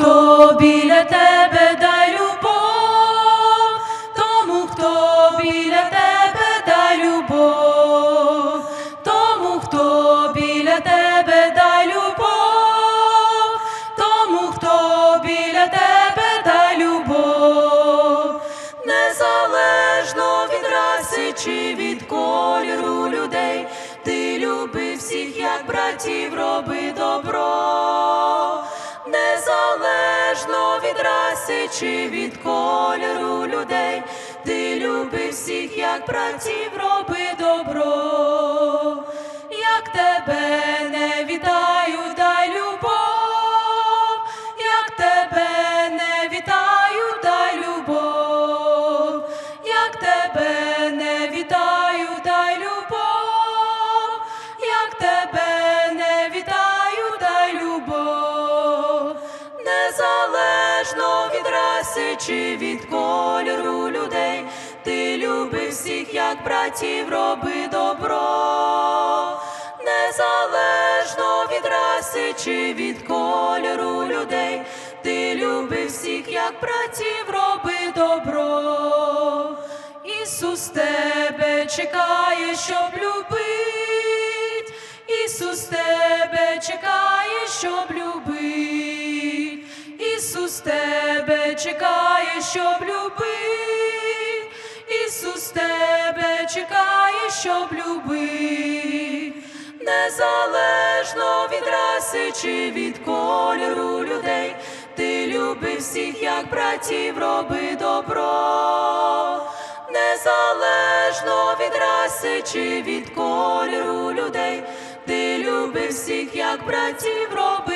хто біля тебе дай любов, тому хто біля тебе дай любов, тому хто біля тебе дай любов, тому хто біля тебе дай любов, незалежно від раси чи від кольору людей, ти люби всіх, як братів, роби добро, незалежно від раси чи від кольору людей, ти люби всіх, як братів, роби незалежно від раси чи від кольору людей, ти люби всіх, як братів, роби добро, незалежно від раси чи від кольору людей, ти люби всіх, як братів, роби добро. Ісус тебе чекає, щоб любить, Ісус тебе чекає, щоб любить, чекає, щоб любить, Ісус тебе чекає, щоб любить, незалежно від раси чи від кольору людей, ти люби всіх, як братів, роби добро. Незалежно від раси чи від кольору людей, ти люби всіх, як братів, роби